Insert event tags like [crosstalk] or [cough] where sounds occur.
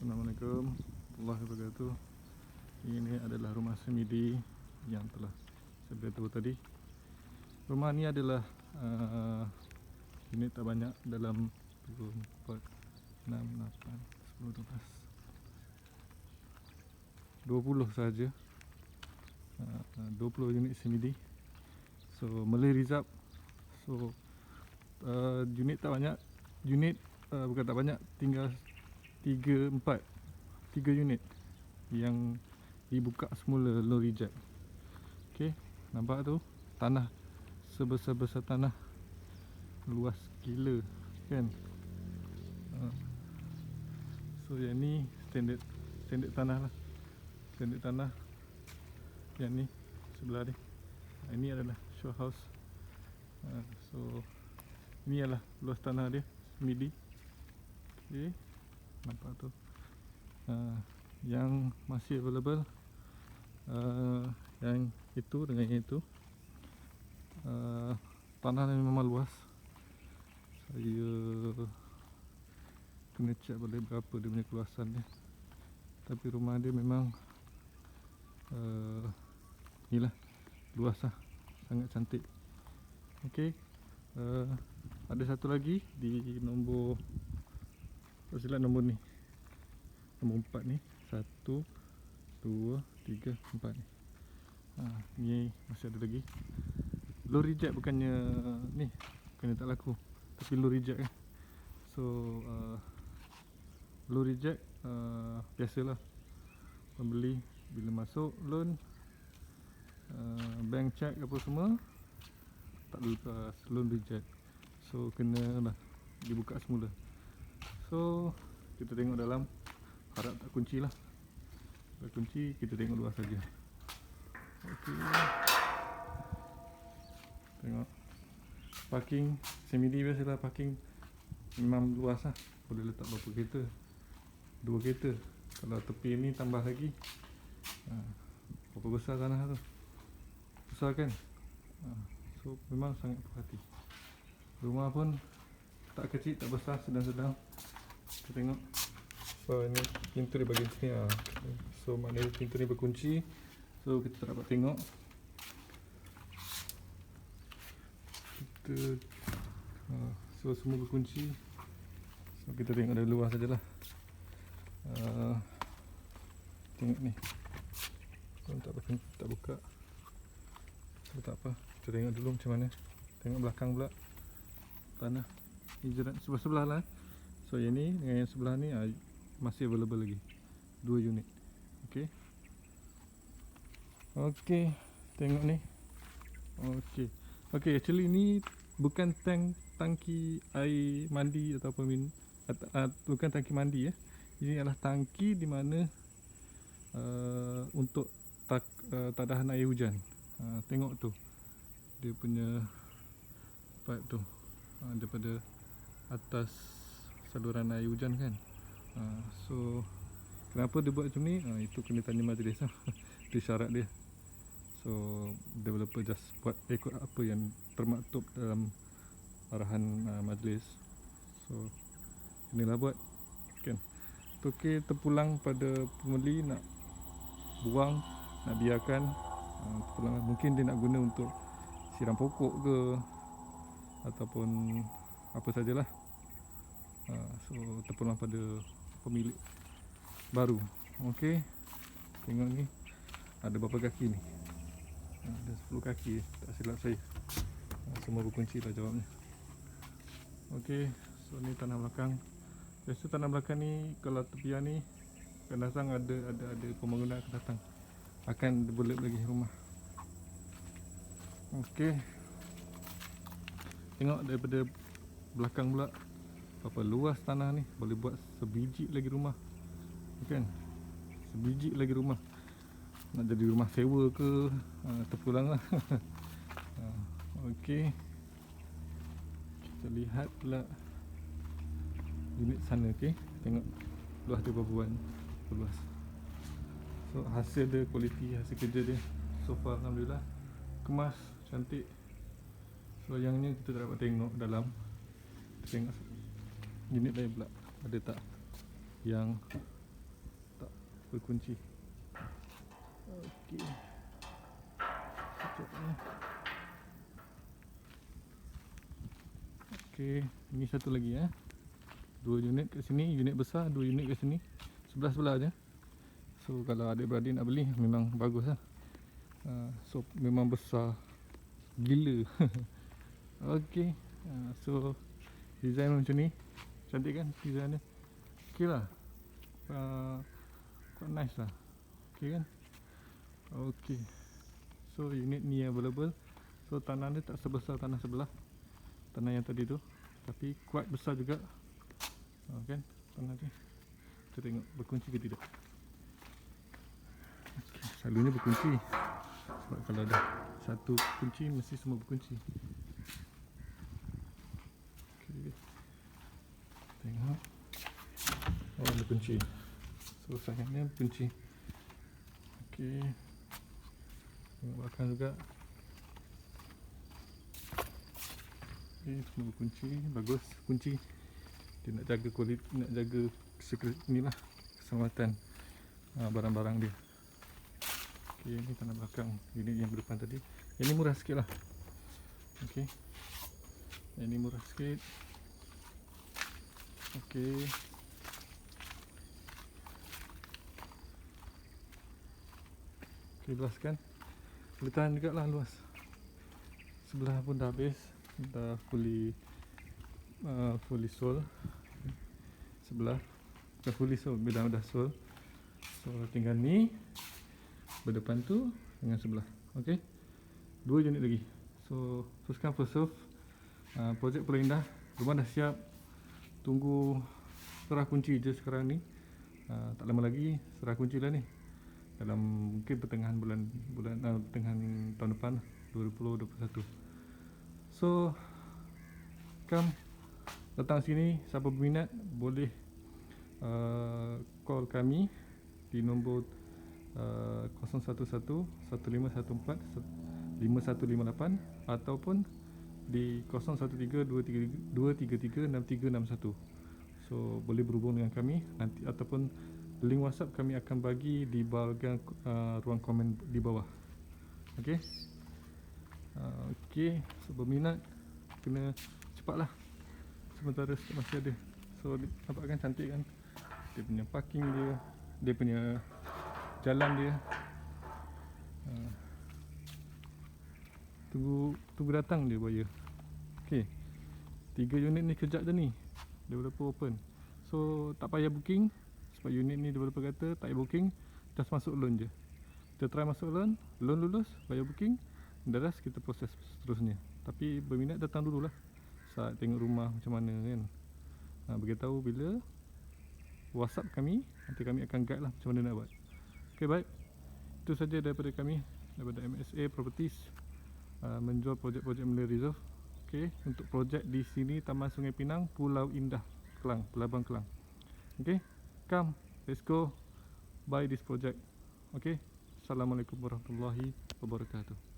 Assalamualaikum warahmatullahi wabarakatuh. Ini adalah rumah semidi yang telah saya beritahu tadi. Rumah ni adalah uh, unit tak banyak dalam 2, 4, 6, 8, 10, 12 20 sahaja uh, 20 unit semidi. So Malay Rizab. So uh, unit tak banyak. Unit uh, bukan tak banyak Tinggal 3, 4 3 unit Yang dibuka semula low reject Okay Nampak tu? Tanah Sebesar-besar tanah. Luas gila Kan? Uh. So yang ni Standard Standard tanah lah. Standard tanah Yang ni Sebelah ni. Ini adalah show house. Uh, So Ini adalah luas tanah dia Midi. Okay Nampak tu. Uh, Yang masih available uh, Yang itu dengan yang itu uh, Tanah ni memang luas. Saya Kena check balik berapa dia punya keluasan dia. Tapi rumah dia memang uh, Inilah Luas lah. Sangat cantik. Okay uh, Ada satu lagi Di nombor Tak silap nombor ni. Nombor 4 ni. 1 2 3 4 ni. Ha, Ni masih ada lagi. Low reject bukannya Ni Bukannya tak laku. Tapi low reject kan. So uh, Low reject uh, Biasalah. Pembeli Bila masuk loan uh, Bank check apa semua Tak lepas Loan reject. So kena lah Dibuka semula So Kita tengok dalam Harap tak kunci lah. Kalau kunci Kita tengok luar saja. Okay Tengok. Parking Semidi biasalah parking Memang luas lah. Boleh letak berapa kereta? Dua kereta. Kalau tepi ni tambah lagi ha, Berapa besar tanah tu? Besar kan? Ha, So memang sangat berhati Rumah pun Tak kecil tak besar sedang-sedang Kita tengok. So ini pintu dia bagi sini ha. So maknanya pintu ni berkunci. So kita tak dapat tengok. Kita ha, So semua berkunci. So kita tengok dari luar sajalah. Uh, Tengok ni. Kalau tak, buka, tak buka. So tak apa. Kita tengok dulu macam mana. Tengok belakang pula. Tanah Hijrat. Sebelah-sebelah lah eh. So yang ni dengan yang sebelah ni uh, Masih available lagi. Dua unit. Okay? Okay. Tengok ni. Okay. Okay actually ni Bukan tank Tangki air mandi Ataupun min, at, at, Bukan tangki mandi ya. Ini adalah tangki di mana uh, Untuk tak, uh, Tadahan air hujan. Uh, Tengok tu. Dia punya Pipe tu. Uh, Daripada Atas Saluran air hujan kan uh, So Kenapa dia buat macam ni? Uh, itu kena tanya majlis lah [laughs] Itu syarat dia So developer just buat ikut apa yang termaktub dalam arahan uh, majlis. So inilah buat kan. Okey terpulang pada pembeli nak buang nak biarkan terpulang mungkin dia nak guna untuk siram pokok ke ataupun apa sajalah. Uh, so terpulang pada pemilik baru. Okey. Tengok ni. Ada berapa kaki ni? Ada 10 kaki. Tak silap saya. Ah, semua berkunci lah jawabnya. Ok. So ni tanah belakang. Biasa tanah belakang ni kalau tepian ni akan datang ada ada ada pembangunan akan datang. Akan develop lagi rumah. Ok. Tengok daripada belakang pula apa luas tanah ni? Boleh buat sebiji lagi rumah. Kan? Sebiji lagi rumah. Nak jadi rumah sewa ke? Uh, terpulang lah. [laughs] Uh, ok kita lihat pula unit sana ok tengok luas dia berapa luas. So hasil dia kualiti hasil kerja dia so far Alhamdulillah. Kemas cantik. So kita tak dapat tengok dalam. Kita tengok unit lain pula ada tak yang berkunci. Okey. Sekejap eh. Okey, ini satu lagi eh. Dua unit kat sini, unit besar, dua unit kat sini. Sebelah-sebelah je. So kalau adik-beradik nak beli memang bagus lah. Uh, so memang besar gila. [laughs] Okey. Uh, so design macam ni. Cantik kan design dia? Okey lah. Uh, quite nice lah. Okey kan? Okey. So unit ni available. So tanah dia tak sebesar tanah sebelah. Tanah yang tadi tu. Tapi quite besar juga. Uh, kan? Tanah dia. Kita tengok berkunci ke tidak. Okay. Selalunya berkunci. Sebab kalau dah satu kunci mesti semua berkunci. Okay. Tengok. Oh, berkunci. So sayangnya berkunci. Okey. Tengok belakang juga. Okay, semua berkunci. Bagus kunci. Dia nak jaga kualiti, nak jaga secret inilah keselamatan uh, barang-barang dia. Okey, ni tanah belakang unit yang berdepan tadi. Yang ni murah sikit lah. Okey. Yang ni murah sikit. Okey. Okey, luas kan? Boleh tahan juga lah luas. Sebelah pun dah habis. Dah fully uh, fully sold. Sebelah dah fully sold, dah dah sold. So tinggal ni berdepan tu dengan sebelah. Okey. Dua unit lagi. So first come first serve. Uh, projek Pulau Indah rumah dah siap. Tunggu serah kunci je sekarang ni. Uh, tak lama lagi serah kunci lah ni. Dalam mungkin pertengahan bulan bulan uh, pertengahan tahun depan 2021. So come datang sini siapa berminat boleh uh, call kami di nombor uh, 011 1514 5158 ataupun di 0132336361 so boleh berhubung dengan kami. Nanti ataupun link WhatsApp kami akan bagi di bahagian uh, ruang komen di bawah. Okey? Uh, okey. So berminat kena cepatlah. Sementara masih ada. So nampak kan cantik kan? Dia punya parking dia dia punya jalan dia. Uh, tunggu tunggu datang dia buaya okey. Tiga unit ni kejap je ni. Developer open. So tak payah booking sebab unit ni developer kata tak payah booking just masuk loan je. Kita try masuk loan loan lulus bayar booking the rest kita proses seterusnya. Tapi berminat datang dululah. Saat tengok rumah macam mana kan. Ha, beritahu bila whatsapp kami nanti kami akan guide lah macam mana nak buat. Ok baik. Itu saja daripada kami daripada MSA Properties. Uh, menjual projek-projek Malay Reserve ok untuk projek di sini Taman Sungai Pinang Pulau Indah Kelang Pelabang Kelang. Ok come let's go buy this project. Ok Assalamualaikum warahmatullahi wabarakatuh